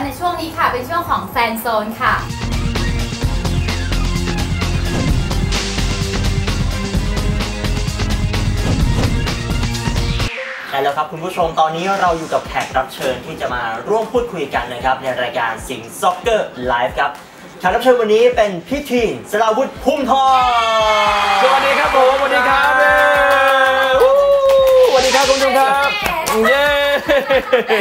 และในช่วงนี้ค่ะเป็นช่วงของแฟนโซนค่ะ ใช่แล้วครับคุณผู้ชมตอนนี้เราอยู่กับแขกรับเชิญที่จะมาร่วมพูดคุยกันนะครับ ในรายการสิงซ็อกเกอร์ไลฟ์ครับแขกรับเชิญวันนี้เป็นพี่ทีนสลาวุฒิพุ่มทองสวัสดีครับผมสวัสดีครับเย้วู้สวัสดีครับคุณผู้ชมครับเย้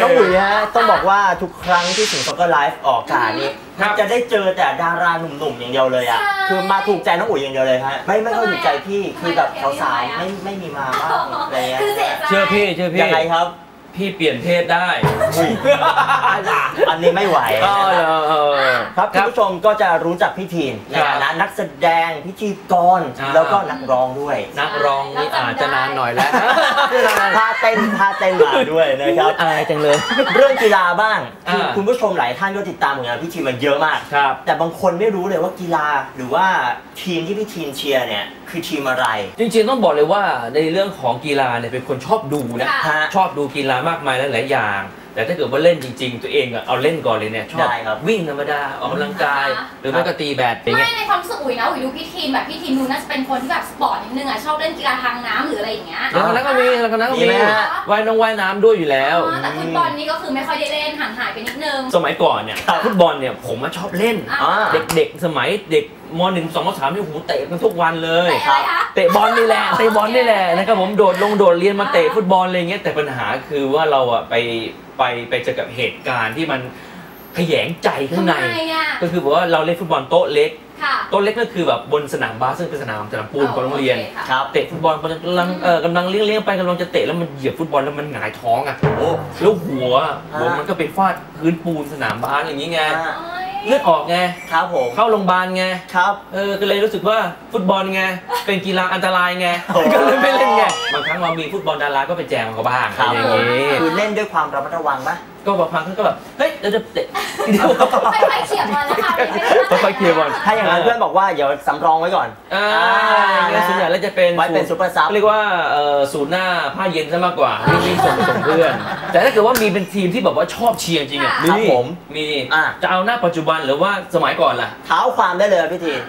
น้องอุ๋ยฮะต้องบอกว่าทุกครั้งที่สิงซ็อกเกอร์ไลฟ์ออกอากาศนี่ครับจะได้เจอแต่ดาราหนุ่มๆอย่างเดียวเลยอะใช่คือมาถูกใจน้องอุ๋ยอย่างเดียวเลยฮะไม่ไม่ค่อยถูกใจพี่ทำไมอะคือแบบทำไมอะสาวทำไมอะๆไม่ไม่มีมาบ้างอะไรเงี้ยคือเสียใจ เชื่อพี่เชื่อพี่ ยังไงครับ พี่เปลี่ยนเพศได้อุ้ยอันนี้ไม่ไหวอ๋อเหรอเออ ครับคุณผู้ชมก็จะรู้จักพี่ทีนในครับฐานะนักแสดงพิธีกรอ่า แล้วก็นักร้องด้วยนักร้องนี่อาจจะนานหน่อยแล้วท่าเต้นท่าเต้นมาด้วยนะครับ อายจังเลย เรื่องกีฬาบ้างคืออ่าคุณผู้ชมหลายท่านก็ติดตามผลงานพี่ทีนมาเยอะมาก ครับ แต่บางคนไม่รู้เลยว่ากีฬาหรือว่า ทีมที่พี่ทีนเชียร์เนี่ยคือทีมอะไร จริงๆต้องบอกเลยว่าในเรื่องของกีฬาเนี่ยเป็นคนชอบดูนะ ค่ะฮะชอบดูกีฬามากมายหลายๆอย่าง แต่ถ้าเกิดว่าเล่นจริง ๆ ตัวเองอะเอาเล่นก่อนเลยเนี่ยชอบได้ครับ วิ่งธรรมดาออกกำลังกาย อ่า หรือไม่ก็ตีแบดอย่างเงี้ไม่ยในความรู้สึกอุ๋ยนะอุ๋ยดูพี่ทีมแบบพี่ทีมดูน่าจะเป็นคนที่แบบสปอร์ตนิดนึงอะชอบเล่นกีฬาทางน้ำหรืออะไรอย่างเงี้ยแล้วคนนั้นก็มีแล้วคนนั้นก็มีมีไหมฮะ ว่ายน้องว่ายน้ำด้วยอยู่แล้ว อ๋อแต่ฟุตบอลนี่ก็คือไม่ค่อยได้เล่นห่างหายไปนิดนึง สมัยก่อนเนี่ยครับ ฟุตบอลเนี่ยผมมาชอบเล่น อ่า เด็กๆสมัยเด็ก มหนึ่งสองมสามนี่หูเตะกันทุกวันเลยแต่อะไรคะเตะบอลนี่แหละเตะบอลนี่แหละนะครับผมโดดลงโดดเรียนมาเตะฟุตบอลอะไรเงี้ยแต่ปัญหาคือว่าเราอะไปไปไปเจอกับเหตุการณ์ที่มันขยงใจข้างในทำไมอะก็คือบอกว่าเราเล่นฟุตบอลโต๊ะเล็กค่ะโต๊ะเล็กก็คือแบบบนสนามบาสซึ่งเป็นสนามสนามปูนของโรงเรียนโอคค่ะครับเตะฟุตบอลกำลังเออกำลังเลี้ยงเลี้ยงไปกำลังจะเตะแล้วมันเหยียบฟุตบอลแล้วมันหงายท้องอะโอ้แล้วหัวหัวอ่ามัมันก็ไปฟาดพื้นปูนสนามบาสอย่างงี้ไงอ่า เลือดออกไง ครับผม เข้าโรงพยาบาลไง ครับ เออ ก็เลยรู้สึกว่าฟุตบอลไง เป็นกีฬาอันตรายไงโอ้ก็เลยไม่เล่นไง บางครั้งเรามีฟุตบอลดาราก็ไปแจมเขาบ้างคอะรับไรอย่างผมงี้ คือเล่นด้วยความระมัดระวังปะ ก็บางครั้งก็แบบเฮ้ยเราจะเตะเดี๋ยวค่อยๆเขี่ยบอลนะคะไม่ได้ค่อยๆเคลียร์บอลถ้าอย่างนั้นเพื่อนบอกว่าเดี๋ยวสำรองไว้ก่อนอ่าอย่างเงี้ยส่วนใหญ่แล้วจะเป็นไว้เป็นซุปเปอร์ซับเรียกว่าเอ่อศูนย์หน้าผ้าเย็นซะมากกว่าวิ่งวิ่งส่งส่งเพื่อน แต่ถ้าเกิดว่ามีเป็นทีมที่แบบว่าชอบเชียร์จริงอะครับผมมีอะจะเอาหน้าปัจจุบันหรือว่าสมัยก่อนล่ะเท้าความได้เลยพี่ทีน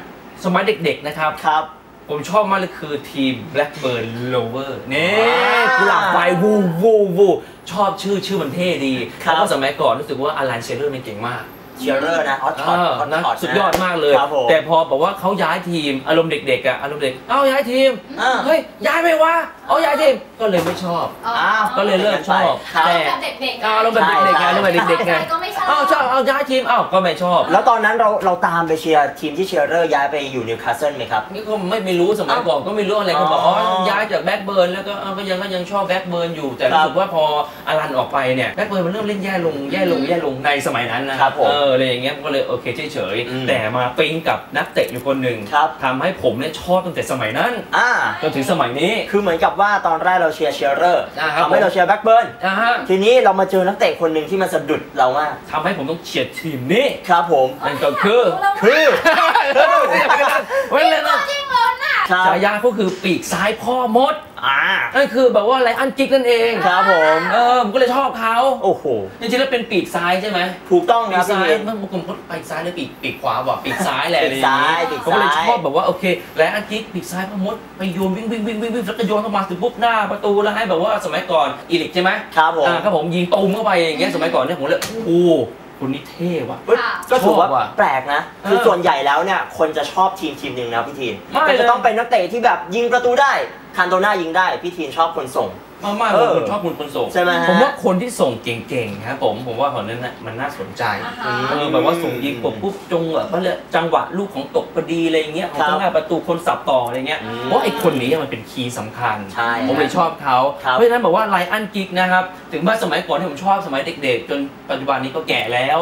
สมัยเด็กๆนะครับครับ ผมชอบมากเลยคือทีม Blackburn Rover นี่ว้าวกุหลาบไฟวูวูวูชอบชื่อชื่อมันเท่ดีครับแล้วก็สมัยก่อนรู้สึกว่าอลันเชลเลอร์มันเก่งมากเชียร์เรอร์นะฮอตช็อตเออฮอตนะช็อตสุดยอดมากเลยครับผมแต่พอบอกว่าเขาย้ายทีมอารมณ์เด็กๆอะอารมณ์เด็กเอ้าย้ายทีมอ่าเฮ้ยย้ายไปวะเอาย้ายทีมก็เลยไม่ชอบอ้าวก็เลยเลิกชอบครับแต่แบบเด็กๆไงเอาอารมณ์แบบเด็กๆไงอารมณ์แบบเด็กๆไงก็ไม่ช อบเอ้าชอบเอาย้ายทีมเอ้าก็ไม่ชอบ แล้วตอนนั้นเราเราตามไปเชียร์ทีมที่เชียร์เรอร์ย้ายไปอยู่นิวคาสเซิลไหมครับ นี่ก็ไม่ไม่รู้สมัยก่อนก็ไม่รู้อะไรก็บอกอ๋อ๋ออย้ายจากแบ็กเบิร์นแล้วก็เอ้าก็ยังก็ยังชอบแบ็กเบิร์นอยู่แต่ครัรู้บสึกว่าพออลันออกไปเนี่ยแบ็กเบิร์นมันเริ่มเล่นแย่ลงแย่ลงแย่ลงในสมัยนั้นนะครับผมเอออะไรอย่างเงี้ยก็เลยโอเคเฉยอืมๆแต่มาปิ๊งกับนักเตะอยู่คนหนึ่งครับ ทำให้ผมเนี่ยชอบตั้งแต่สมัยนั้นอ่า จนถึงสมัยนี้ คือเหมือนกับว่าตอนแรกเราเชียร์เชียร์เรอร์อ่าครับ ทำให้เราเชียร์แบ็กเบิร์น นะฮะ ทีนี้เรามาเจอนักเตะคนหนึ่งที่มันสะดุดเรามาก ทำให้ผมต้องเชียร์ทีมนี้ครับผมนั่นก็คือคือเว้นเลยนะจริงเลยน่ะครับ ฉายาก็คือปีกซ้ายพ่อมดอ่านั่นคือแบบว่าไรอันกิกนั่นเองครับผมเออผมก็เลยชอบเขาโอ้โหจริงๆแล้วเป็นปีกซ้ายใช่ไหมถูกต้องปีครับกซ้ายพี่มันผมก็ปีกซ้ายหรือปีกปีกขวาว่ะปีกซ้ายแหละปีกซ้ายปีกซ้ายผมก็เลยชอบแบบว่าโอเคไรอันกิกปีกซ้ายพ่อมดไปโยนวิ่งวิ่งวิ่งวิ่งวิ่งแล้วก็โยนเข้ามาถึงปุ๊บหน้าประตูแล้วให้แบบว่าสมัยก่อนอีลิกใช่ไหมครับผมอ่าครับผมยิงตูมเข้าไปอย่างเงี้ยสมัยก่อนเนี่ยผมเลยโอ้โห คนนี้เท่ว่ะเฮ้ยค่ะ ก็ถือว่าชอบว่ะแปลกนะ คือเออส่วนใหญ่แล้วเนี่ย คนจะชอบทีมทีมหนึ่งนะพี่ทีนไม่ก็เลจะยต้องเป็นนักเตะที่แบบยิงประตูได้คันโตน่ายิงได้ พี่ทีนชอบคนส่ง มากมากเอๆอผมชอบคุณคนส่ง ใช่ไหมฮะ ผมว่าคนที่ส่งเก่งๆครับผมผมว่าคนนั้นน่ะมันน่าสนใจอ่าฮะ เออแบบว่าส่งยิงปุ๊บปุ๊บจงแบบว่าเลยจังหวะลูกของตกพอดีอะไรเงี้ยของครับข้างหน้าประตูคนสับต่ออะไรเงี้ยอืมเพราะไอ้คนนี้มันเป็นคีย์สำคัญ ใช่ผมเลยชอบเขาครับ เพราะฉะนั้นบอกว่าไลอันกิกนะครับถึงแม้สมัยก่อนที่ผมชอบสมัยเด็ก ๆ จนปัจจุบันนี้ก็แก่แล้ว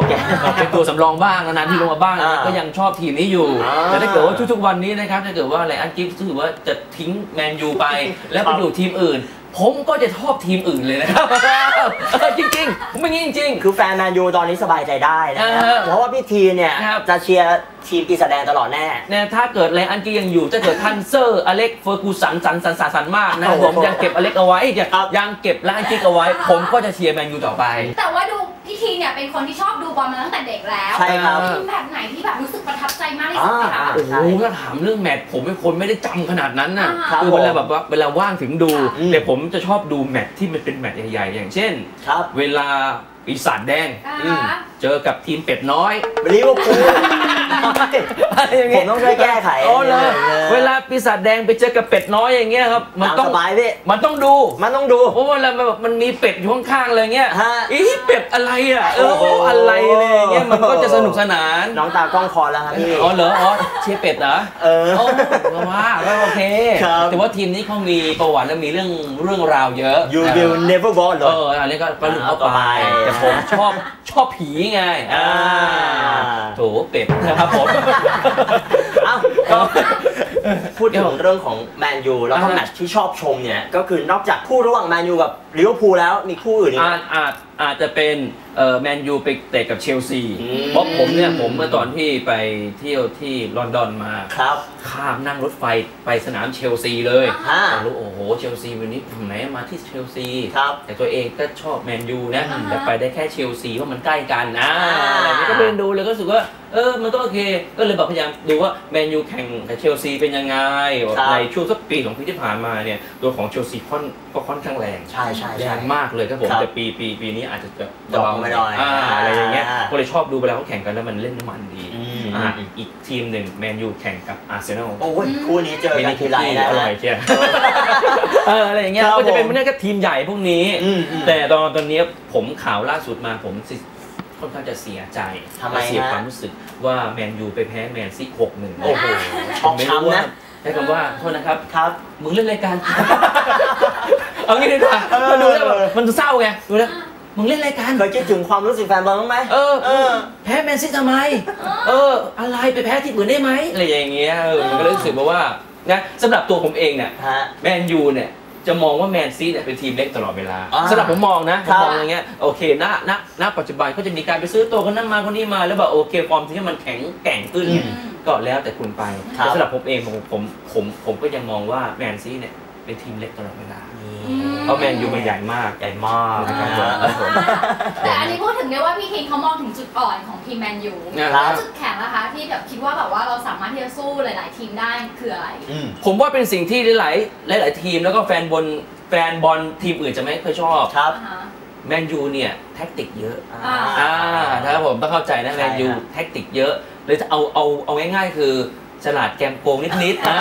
เป็นตัวสำรองบ้างนานๆที่ลงมาบ้างอ่าก็ยังชอบทีมนี้อยู่อ่า แต่ถ้าเกิดว่าทุกๆวันนี้นะครับถ้าเกิดว่าไลอันกิกถือว่าจะทิ้งแมนยูไป แล้วไปอยู่ทีมอื่น ผมก็จะชอบทีมอื่นเลยนะครับเออจริงๆผมเป็นอย่างนี้จริง คือแฟนแมนยูตอนนี้สบายใจได้นะเออเพราะว่าพี่ทีนเนี่ยครับจะเชียร์ทีมปีศาจแดงตลอดแน่ๆเนี่ยถ้าเกิดไลอันกิกยังอยู่ถ้าเกิดท่านเซอร์อเล็กเฟอร์กูสันสันสันสันสันมากนะครับผมโอ้โหยังเก็บอเล็กเอาไว้ยังครับยังเก็บไลอันกิกเอาไว้ ผมก็จะเชียร์แมนยูต่อไป แต่ว่าดู พพี่ทีเนี่ยเป็นคนที่ชอบดูบอลมาตั้งแต่เด็กแล้วใช่ครับทีมแบบไหนที่แบบรู้สึกประทับใจมากที่สุดไหมอ่าคะ โอ้โหถ้าถามเรื่องแมตช์ผมเป็นคนไม่ได้จำขนาดนั้นน่ะอ่า คือเวลาแบบว่าเวลาว่างถึงดู อืม แต่ผมจะชอบดูแมตช์ที่มันเป็นแมตช์ใหญ่ๆ อย่างเช่น ครับเวลาปีศาจแดง อ่าอืมเจอกับทีมเป็ดน้อยลิเวอร์พูลอะไรอย่าง ผเงี้มยต้องช่วยแก้ไขโอ้เลยออเวลาปีศาจแดงไปเจอกับเป็ดน้อยอย่างเงี้ยครับ มันตามต้องสบายพี่มันต้องดู มันต้องดูเพราะว่าเวลาแบบมันมีเป็ดอยู่ข้างๆเลยเงี้ยฮะอีเป็ดอะไรอะเออโอ้โหอะไรเลยเงี้ยมันก็จะสนุกสนาน น้องตากล้องคอแล้วครับพี่อ๋อเหรออ๋อเชียร์เป็ดเหรอเออโอ้ก็ว่าก็โอเคครับแต่ว่าทีมนี้เขามีประวัติและมีเรื่องเรื่องราวเยอะ you will never walk เอ alone ออันนี้ก็ประลุกเข้าอ่าไปก็ไปแต่ผมชอบชอบผีไงอ่าอ่าโถเป็ดนะครับผมเอ้าก็พูดถึงเรื่องของแมนยูแล้วก็อ่าฮะแมตช์ที่ชอบชมเนี่ย ก็คือนอกจากคู่ระหว่างแมนยูกับลิเวอร์พูลแล้วมีคู่อื่นอีกอาจอาจอาจจะเป็นเอ่อแมนยูไปเตะกับเชลซีอืมเพราะผมเนี่ยผมเมื่อตอนที่ไปเที่ยวที่ลอนดอนมาครับข้ามนั่งรถไฟไปสนามเชลซีเลยฮะแต่รู้โอ้โหเชลซีวันนี้ไหนมาที่เชลซี ครับแต่ตัวเองก็ชอบแมนยูนะอ่าฮะแต่ไปได้แค่เชลซีเพราะมันใกล้กันนะอ่าอะไรอย่างนี้ก็ไปดูเลยก็รู้สึกว่าเออมันก็โอเค ก็เลยแบบพยายามดูว่าแมนยูแข่งกับเชลซีเป็นยังไงครับในช่วงสักปีสองปีที่ผ่านมาเนี่ยตัวของเชลซีค่อนก็ค่อนข้างแรงใช่ใช่แรใช่งมากเลยครับผมครับแต่ปีปีปีนี้อาจจะแบบดรอปลงไปหน่อยาอะไรอย่างเงี้ยอ่าก็เลยชอบดูเวลาเขาแข่งกันแล้วมันเล่นน้ำมันดี อืมอ่าอีกทีมหนึ่งแมนยูแข่งกับอาร์เซนอลโอ้ยคู่นี้เจอมิกันนิคุทีกไรกี้นะอร่อยเชียวเอออะไรอย่างเงี้ยครับก็จะเป็นผมเรื่องกับทีมใหญ่พวกนี้อืมอืมแต่ตอนตอนนี้ผมข่าวล่าสุดมาผมสิค่อนข้างจะเสียใจทำไมและเสียฮะความรู้สึกว่าแมนยูไปแพ้แมนซีหกหนึ่งโอ้โหช็อกช้ำนะใช้คำว่าโทษนะครับครับมึงเล่นรายการเอางี้ดีกว่าเออมันดูแล้วแบบมันเศร้าไงดูแล้ว มึงเล่นรายการเคยคิดถึงความรู้สึกแฟนบอลบ้างไหมเออ เออ แพ้แมนซีทำไม เออ อะไรไปแพ้ที่อื่นได้ไหมอะไรอย่างเงี้ยเออมันก็เลยรู้สึกว่าว่านะสำหรับตัวผมเองเนี่ยฮะ แมนยูเนี่ยจะมองว่าแมนซีเนี่ยเป็นทีมเล็กตลอดเวลาอ่าสำหรับผมมองนะผครัมบมองอย่างเงี้ยโอเคณณณปัจจุบันเขาจะมีการไปซื้อตัวคนนั้นมาคนนี้มาแล้วแบบโอเคฟอร์มที่มันแข็งแกร่งขึ้น อืม ก็แล้วแต่คุณไปครับ แต่สำหรับผมเองผมผมผมผมก็ยังมองว่าแมนซีเนี่ยเป็นทีมเล็กตลอดเวลา เพราะแมนยูมันใหญ่มากใหญ่มากนะนะคครัรับบผมแต่อันนี้พูดถึงได้ว่าพี่ทีมเขามองถึงจุดอ่อนของทีมแมนยูนะครับแล้วจุดแข็งนะคะที่แบบคิดว่าแบบว่าเราสามารถที่จะสู้หลาย ๆ ทีมได้คืออะไรอืมผมว่าเป็นสิ่งที่หลายหลายหลาย ๆ ทีมแล้วก็แฟนบอลแฟนบอลทีมอื่นจะไม่ค่อยชอบครับอ่าฮะแมนยูเนี่ยแท็กติกเยอะอ่าอ่านะครับผมต้องเข้าใจนะใช่แมนยูครับแท็กติกเยอะเลยจะเอาเอาเอาง่าย ๆ คือ ฉลาดแกมโกงนิดๆอ่า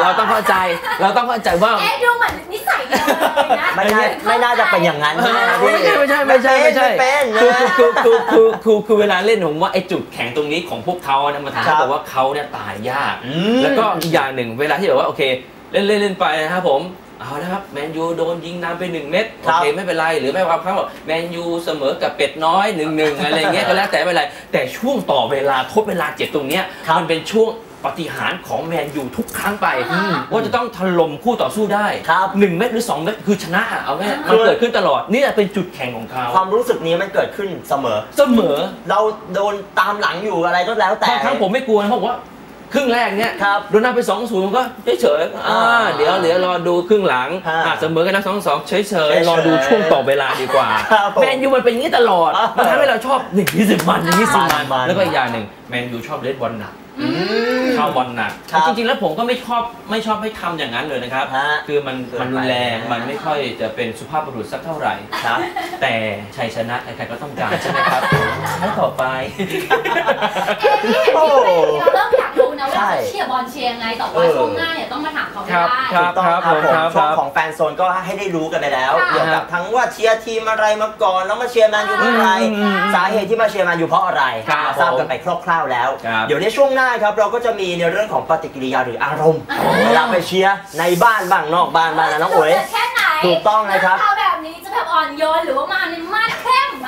เราต้องเข้าใจ เราต้องเข้าใจว่า เอ๊ะดูเหมือนนิสัยเดียวเลยนะไม่น่าไม่น่าจะเป็นอย่างนั้นเอใช่ไหมอพี่ไม่ใช่ไม่ใช่ไม่ใช่ไม่ใช่เป็นคือนะคือคือคือคือคือเวลาเล่นผมว่าไอ้จุดแข็งตรงนี้ของพวกเขาเนี่ยมันทำครัให้บแบบว่าเขาเนี่ยตายยากอืมแล้วก็อีกอย่างหนึ่งเวลาที่แบบว่าโอเค เล่นเล่นเล่นไปนะครับผมเอาละครับแมนยูโดนยิงนำไปหนึ่งเม็ดคโอรับเคไม่เป็นไรหรือไม่ว่าครั้งบอกแมนยูเสมอกับเป็ดน้อยหนึ่งหนึ่งอะไรเงี้ยก็แล้วแต่ไม่เป็นไรแต่ช่วงต่อเวลาทดเวลาเจ็บตรงเนี้ยครับมันเป็นช่วง ปฏิหารย์ของแมนยูทุกครั้งไปอืมว่าจะต้องถล่มคู่ต่อสู้ได้ครับหนึ่งเม็ดหรือสองเม็ดคือชนะอะเอาไงอ่ามัมันเกิดขึ้นตลอด นี่แหละเป็นจุดแข็งของเขาความรู้สึกนี้มันเกิดขึ้นเสมอ เสมอเราโดนตามหลังอยู่อะไรก็แล้วแต่ บางครั้งผมไม่กลัวนะเพราะว่า ครึ่งแรกเนี่ยครับโดนนำไป2องศูนย์ก็เฉยๆอ่าอ่าเดี๋ยวเดี๋ยวรอดูครึ่งหลังฮะอ่าเสมอกันนะสองสองเฉยเฉยๆๆรอดูช่วงต่อเวลาดีกว่า ครับผมแมนยูมันเป็นอย่างนี้ตลอดอ่ามัมันทำให้เราชอบอย่างนี้สิมันอย่างนี้สิมันมัน แล้วก็อีกอย่างหนึ่งแมนยูชอบเล่นบอลหนักอืม เข้าบอลหนักครับจริงๆแล้วผมก็ไม่ชอบไม่ชอบให้ทำอย่างนั้นเลยนะครับ ฮะคือมันเกินไปมันรุนแรงมันไม่ค่อยจะเป็นสุภาพบุรุษสักเท่าไหร่ครับ แต่ชัยชนะใครๆก็ต้องการใช่ไหมครับให้ต่อไป เอ๊ะนี่เห็นโอ้พี่เราเริ่มอยากรู้ นะว่าใช่เขาเชียร์บอลเชียร์ยังไงแต่เอว่าอช่วงหน้าเนี่ยต้องมาถามเขาให้ครับได้ครับถูกต้องครับผมครับช่วงครับของแฟนโซนก็ให้ได้รู้กันไปแล้วค่ะเกี่ยวกับทั้งว่าเชียร์ทีมอะไรมาก่อนแล้วมาเชียร์แมนยูเพราะอะไรอืมสาเหตุที่มาเชียร์แมนยูเพราะอะไรครับทราบกันไปคร่าวๆแล้วครับเดี๋ยวในช่วงหน้าครับเราก็จะมีในเรื่องของปฏิกิริยาหรืออารมณ์เวลาไปเชียร์ในบ้านบ้างนอกบ้านบ้างนะน้องโอ๋ยแค่ไหนถูกต้องนะครับเขาแบบนี้จะแบบอ่อนโยนหรือว่ามาในมาดเข้มนะ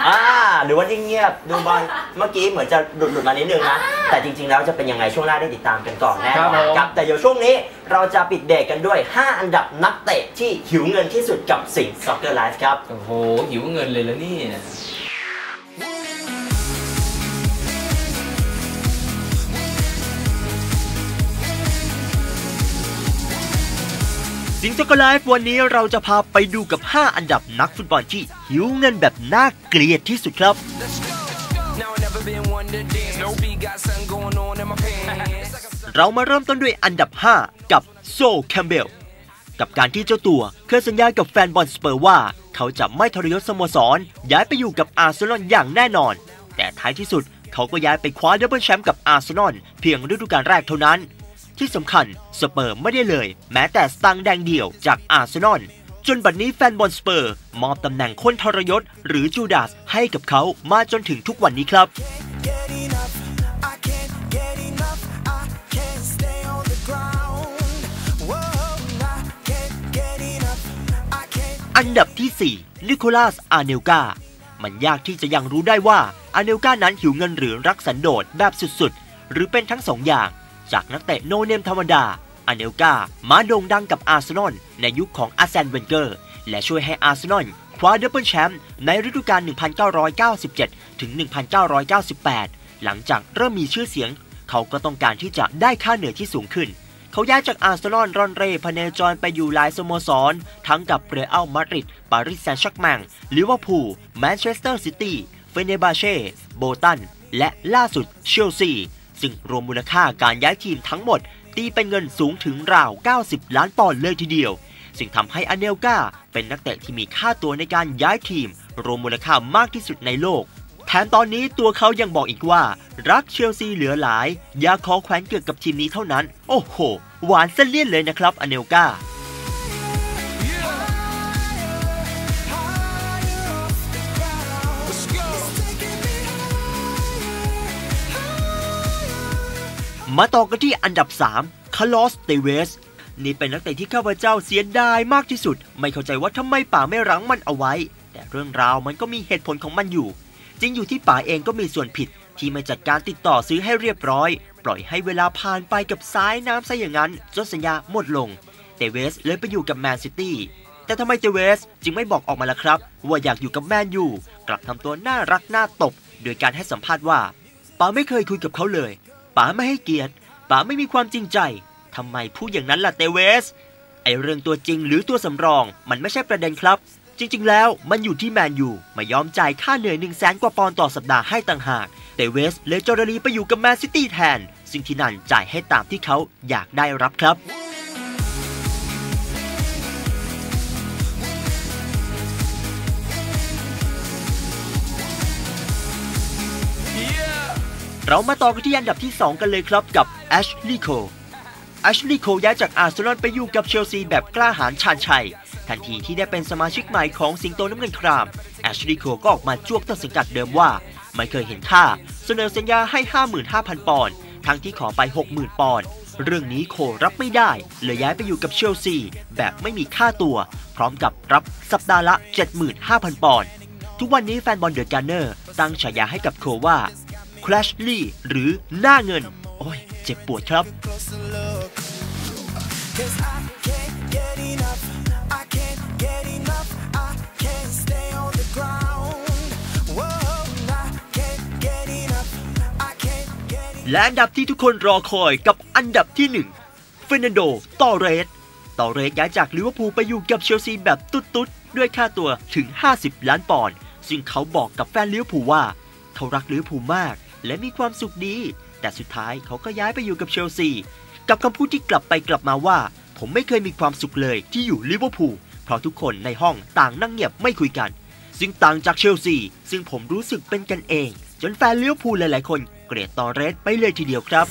อ่าหรือว่านิ่งเงียบดูบอลเมื่อกี้เหมือนจะหลุดหลุดมานิดนึงนะ แต่จริง ๆ แล้วจะเป็นยังไงช่วงหน้าได้ติดตามกันก่อนแน่นครัอบนผมครับแต่เดี๋ยวช่วงนี้เราจะปิดเดทกันด้วย 5 อันดับนักเตะที่หิวเงินที่สุดกับสิ่ง Soccer Life ครับ โอ้โหหิวเงินเลยแล้วนี่ สิงโตกไลฟ์วันนี้เราจะพาไปดูกับ 5 อันดับนักฟุตบอลที่หิวเงินแบบน่าเกลียดที่สุดครับ เรามาเริ่มต้นด้วยอันดับ 5 กับโซแคมเบลกับการที่เจ้าตัวเคยสัญญากับแฟนบอลสเปอร์ว่า เขาจะไม่ทรยศสโมสร ย้ายไปอยู่กับอาร์เซนอลอย่างแน่นอน แต่ท้ายที่สุดเขาก็ย้ายไปคว้าดับเบิลแชมป์กับอาร์เซนอลเพียงฤดูกาลแรกเท่านั้น ที่สำคัญสเปอร์ไม่ได้เลย แม้แต่สตังแดงเดี่ยวจากอาร์เซนอลจนบัดนี้แฟนบอลสเปอร์ มอบตำแหน่งคนทรยศ หรือจูดาสให้กับเขามาจนถึงทุกวันนี้ครับอันดับที่ 4 นิโคลัส อาเนลกา มันยากที่จะยังรู้ได้ว่าอาเนลกานั้นหิวเงินหรือรักสันโดษแบบสุดๆ หรือเป็นทั้งสองอย่าง จากนักเตะโนเนมธรรมดาอเนลกามาโด่งดังกับอาร์เซนอลในยุคของอาร์เซนเวนเกอร์และช่วยให้อาร์เซนอลคว้าดับเบิลแชมป์ในฤดูกาล 1997 ถึง 1998 หลังจากเริ่มมีชื่อเสียง เขาก็ต้องการที่จะได้ค่าเหนื่อยที่สูงขึ้น เขาย้ายจากอาร์เซนอลรอนเร่พเนจรไปอยู่หลายสโมสร ทั้งกับเรอัลมาดริดปารีสแซงต์แชร์กแมงลิเวอร์พูลแมนเชสเตอร์ซิตี้เฟเนบาเช่โบตันและล่าสุดเชลซี ซึ่งรวมมูลค่าการย้ายทีมทั้งหมด ตีเป็นเงินสูงถึงราว 90 ล้านปอนด์เลยทีเดียว ซึ่งทำให้อเนลกาเป็นนักเตะที่มีค่าตัวในการย้ายทีม รวมมูลค่ามากที่สุดในโลก แถมตอนนี้ตัวเขายังบอกอีกว่า รักเชลซีเหลือหลาย อยากขอแขวนเกี่ยวกับทีมนี้เท่านั้น โอ้โห หวานเส้นเลี่ยนเลยนะครับอเนลกา มาต่อกันที่อันดับ 3 คาร์ลอสเตเวส นี่เป็นนักเตะที่ข้าพเจ้าเสียดายมากที่สุด ไม่เข้าใจว่าทำไมป่าไม่รั้งมันเอาไว้ แต่เรื่องราวมันก็มีเหตุผลของมันอยู่ จริงอยู่ที่ป่าเองก็มีส่วนผิด ที่ไม่จัดการติดต่อซื้อให้เรียบร้อย ปล่อยให้เวลาผ่านไปกับสายน้ำซะอย่างนั้นจนสัญญาหมดลง เตเวสเลยไปอยู่กับแมนซิตี้แต่ทำไมเตเวสจึงไม่บอกออกมาล่ะครับ ว่าอยากอยู่กับแมนยูกลับทำตัวน่ารักน่าตบ โดยการให้สัมภาษณ์ว่าป๋าไม่เคยคุยกับเขาเลย ป๋าไม่ให้เกียรติป๋าไม่มีความจริงใจทำไมพูดอย่างนั้นล่ะเตเวส ไอเรื่องตัวจริงหรือตัวสำรองมันไม่ใช่ประเด็นครับ จริง ๆ แล้วมันอยู่ที่แมนยูไม่ยอมจ่ายค่าเหนื่อย1นึ่งแสนกว่าปอนด์ต่อสัปดาห์ให้ต่างหาก เตเวสเลยจอร์ดีไปอยู่กับแมนซิตี้แทน ซึ่งที่นั่นจ่ายให้ตามที่เขาอยากได้รับครับ เรามาต่อกันที่อันดับที่ 2 กันเลยครับกับแอชลีย์โคแอชลีย์โคย้ายจากอาร์เซนอลไปอยู่กับเชลซีแบบกล้าหาญชาญชัย ทันทีที่ได้เป็นสมาชิกใหม่ของสิงโตน้ำเงินครามแอชลีย์โคก็ออกมาจ้วกต้นสังกัดเดิมว่า ไม่เคยเห็นค่า เสนอสัญญาให้ 55,000 ปอนด์ทั้งที่ขอไป 60,000 ปอนด์เรื่องนี้โครับไม่ได้เลยย้ายไปอยู่กับเชลซีแบบไม่มีค่าตัว พร้อมกับรับสัปดาห์ละ 75,000 ปอนด์ทุกวันนี้แฟนบอลเดอะการเนอร์ตั้งฉายาให้กับโคว่า คลชลี่หรือหน้าเงิน โอ้ย เจ็บปวดครับ และอันดับที่ทุกคนรอคอยกับอันดับที่ 1 เฟรนันโด ตอเรส ตอเรสย้ายจากลิเวอร์พูลไปอยู่กับเชลซีแบบตุ๊ดๆ ด้วยค่าตัวถึง 50 ล้านปอนด์ ซึ่งเขาบอกกับแฟนลิเวอร์พูลว่า เขารักลิเวอร์พูลมาก และมีความสุขดี แต่สุดท้ายเขาก็ย้ายไปอยู่กับเชลซี กับคำพูดที่กลับไปกลับมาว่า ผมไม่เคยมีความสุขเลยที่อยู่ลิเวอร์พูลเพราะทุกคนในห้องต่างนั่งเงียบไม่คุยกัน ซึ่งต่างจากเชลซี ซึ่งผมรู้สึกเป็นกันเอง จนแฟนลิเวอร์พูลหลาย ๆ คน เกลียดตอเรสไปเลยทีเดียวครับ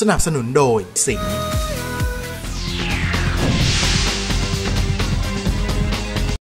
สนับสนุนโดยสิงห์